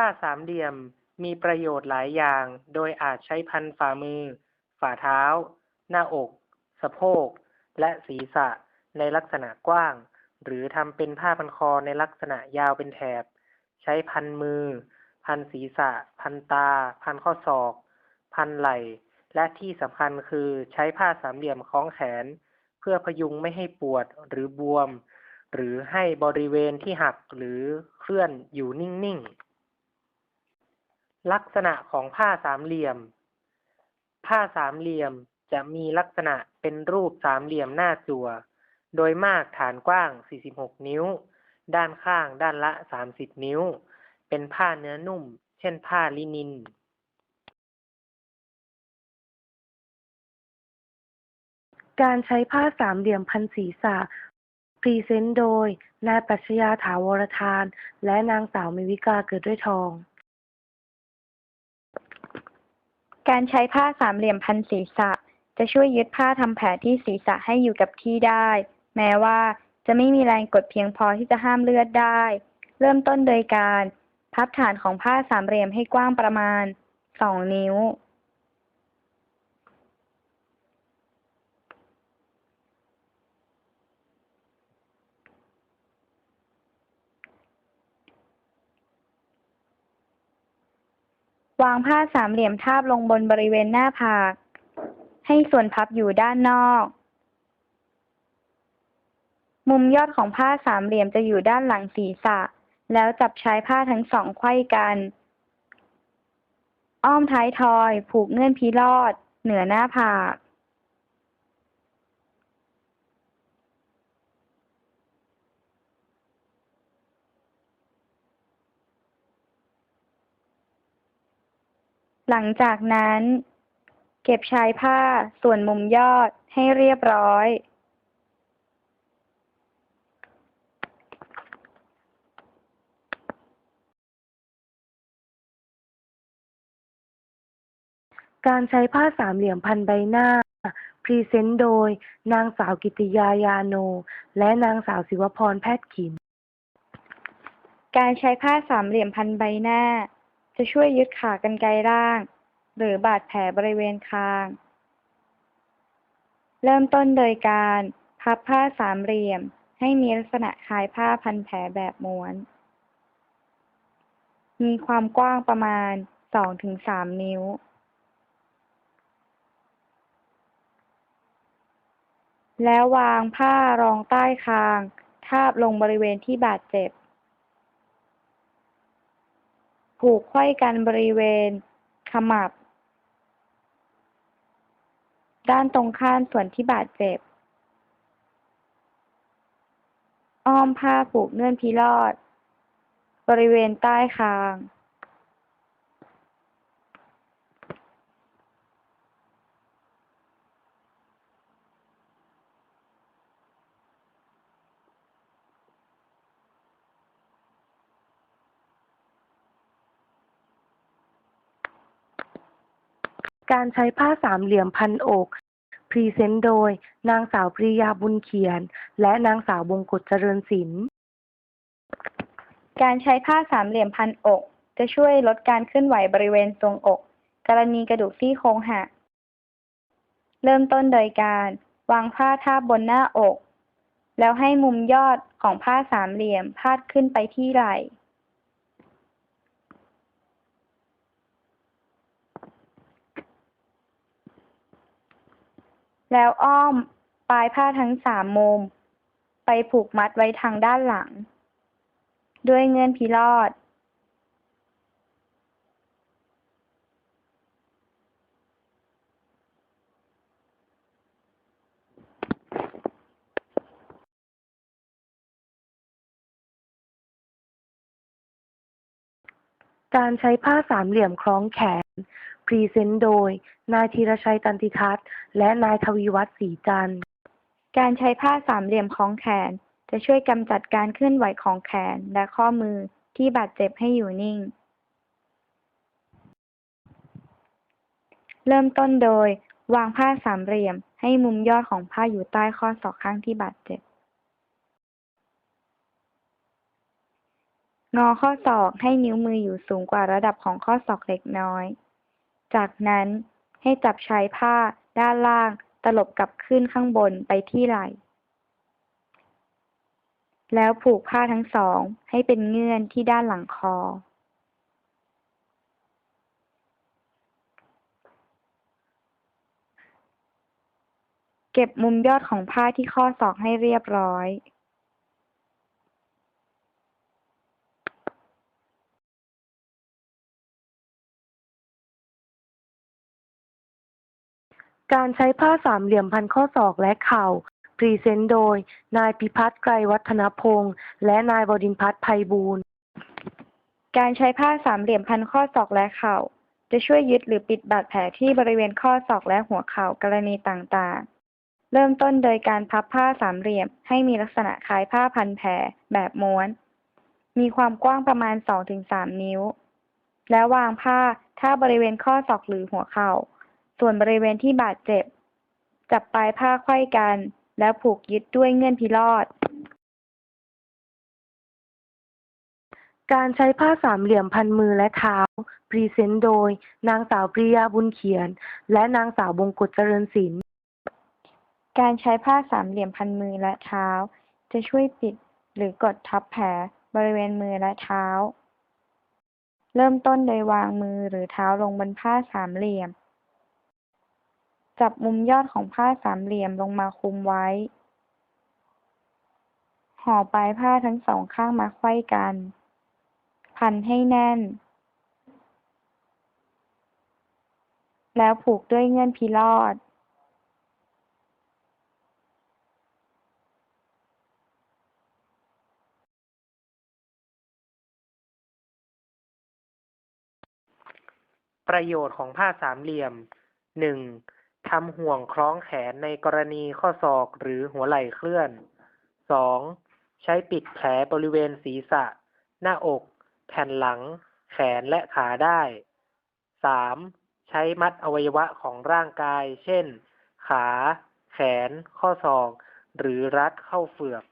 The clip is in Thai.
ผ้าสามเหลี่ยมมีประโยชน์หลายอย่าง โดยอาจใช้พันฝ่ามือ ฝ่าเท้า หน้าอก สะโพก และศีรษะในลักษณะกว้าง หรือทำเป็นผ้าพันคอในลักษณะยาวเป็นแถบ ใช้พันมือ พันศีรษะ พันตา พันข้อศอก พันไหล่ และที่สำคัญคือใช้ผ้าสามเหลี่ยมคล้องแขน เพื่อพยุงไม่ให้ปวดหรือบวม หรือให้บริเวณที่หักหรือเคลื่อนอยู่นิ่งๆ ลักษณะของผ้าสามเหลี่ยม ผ้าสามเหลี่ยมจะมีลักษณะเป็นรูปสามเหลี่ยมหน้าจั่ว โดยมากฐานกว้าง 46 นิ้ว ด้านข้างด้านละ 30 นิ้ว เป็นผ้าเนื้อนุ่ม เช่นผ้าลินิน การใช้ผ้าสามเหลี่ยมพันศีรษะพรีเซนต์โดย นายปัชญาถาวรทาน และนางสาวมิวิกาเกิดด้วยทอง การใช้ผ้าสามเหลี่ยมพันศีรษะ จะช่วยยึดผ้าทำแผลที่ศีรษะให้อยู่กับที่ได้ แม้ว่าจะไม่มีแรงกดเพียงพอที่จะห้ามเลือดได้ เริ่มต้นโดยการ พับฐานของผ้าสามเหลี่ยมให้กว้างประมาณ 2 นิ้ว วางผ้าสามเหลี่ยมทาบลงบนบริเวณหน้าผาก ให้ส่วนพับอยู่ด้านนอก มุมยอดของผ้าสามเหลี่ยมจะอยู่ด้านหลังศีรษะ แล้วจับชายผ้าทั้งสองไขว้กัน อ้อมท้ายทอย ผูกเงื่อนพิรอด เหนือหน้าผาก หลังจากนั้น เก็บชายผ้าส่วนมุมยอดให้เรียบร้อยการใช้ผ้าสามเหลี่ยมพันใบหน้า พรีเซนต์โดย นางสาวกิติยายาโน และนางสาวศิวพรแพทย์ขิมการใช้ผ้าสามเหลี่ยมพันใบหน้า จะช่วยยึดขากรรไกรร่าง หรือบาดแผลบริเวณคาง เริ่มต้นโดยการพับผ้าสามเหลี่ยม ให้มีลักษณะคล้ายผ้าพันแผลแบบม้วน มีความกว้างประมาณ 2-3 นิ้วแล้ววางผ้ารองใต้คาง ทาบลงบริเวณที่บาดเจ็บ ผูกไขว้กันบริเวณ ขมับ ด้านตรงข้ามส่วนที่บาดเจ็บ อ้อมผ้าผูกเนื่อนพิรอด บริเวณใต้คาง การใช้ผ้าสามเหลี่ยมพันอก พรีเซนต์โดย นางสาวปริยาบุญเขียน และนางสาวบงกฎเจริญศิลป์การใช้ผ้าสามเหลี่ยมพันอก จะช่วยลดการเคลื่อนไหวบริเวณทรวงอก กรณีกระดูกซี่โครงหัก เริ่มต้นโดยการ วางผ้าทาบบนหน้าอก แล้วให้มุมยอดของผ้าสามเหลี่ยมพาดขึ้นไปที่ไหล่ แล้วอ้อมปลายผ้าทั้งสามมุม ไปผูกมัดไว้ทางด้านหลัง ด้วยเงื่อนพิรอด การใช้ผ้าสามเหลี่ยมคล้องแขน พรีเซนต์โดย นายธีรชัยตันติทัศน์ และนายทวีวัฒน์ศรีจันทร์ การใช้ผ้าสามเหลี่ยมคล้องแขน จะช่วยกำจัดการเคลื่อนไหวของแขนและข้อมือที่บาดเจ็บให้อยู่นิ่ง เริ่มต้นโดย วางผ้าสามเหลี่ยม ให้มุมยอดของผ้าอยู่ใต้ข้อศอกข้างที่บาดเจ็บ งอข้อศอกให้นิ้วมืออยู่สูงกว่าระดับของข้อศอกเล็กน้อย จากนั้นให้จับชายผ้าด้านล่างตลบกลับขึ้นข้างบนไปที่ไหล่ แล้วผูกผ้าทั้งสองให้เป็นเงื่อนที่ด้านหลังคอ เก็บมุมยอดของผ้าที่ข้อศอกให้เรียบร้อย การใช้ผ้าสามเหลี่ยมพันข้อศอกและเข่า พรีเซนต์โดย นายพิพัฒน์ไกรวัฒนพงศ์และนายบดินพัฒน์ไพบูลย์การใช้ผ้าสามเหลี่ยมพันข้อศอกและเข่า จะช่วยยึดหรือปิดบาดแผลที่บริเวณข้อศอกและหัวเข่ากรณีต่างๆ เริ่มต้นโดยการพับผ้าสามเหลี่ยม ให้มีลักษณะคล้ายผ้าพันแผลแบบม้วน มีความกว้างประมาณ 2-3 นิ้ว แล้ววางผ้าท่าบริเวณข้อศอกหรือหัวเข่า ส่วนบริเวณที่บาดเจ็บ จับปลายผ้าไขว้กัน แล้วผูกยึดด้วยเงื่อนพิรอด การใช้ผ้าสามเหลี่ยมพันมือและเท้า พรีเซนต์โดย นางสาวปริยาบุญเขียน และนางสาวบงกฎเจริญศิลป์การใช้ผ้าสามเหลี่ยมพันมือและเท้า จะช่วยปิดหรือกดทับแผลบริเวณมือและเท้า เริ่มต้นโดยวางมือหรือเท้าลงบนผ้าสามเหลี่ยม จับมุมยอดของผ้าสามเหลี่ยมลงมาคุมไว้ ห่อปลายผ้าทั้งสองข้างมาไขว้กัน พันให้แน่น แล้วผูกด้วยเงื่อนพิรอด ประโยชน์ของผ้าสามเหลี่ยมหนึ่ง ทำห่วงคล้องแขนในกรณีข้อศอกหรือหัวไหล่เคลื่อน 2. ใช้ปิดแผลบริเวณศีรษะ หน้าอก แผ่นหลัง แขนและขาได้ 3. ใช้มัดอวัยวะของร่างกาย เช่น ขา แขน ข้อศอก หรือรัดเข้าเฟือก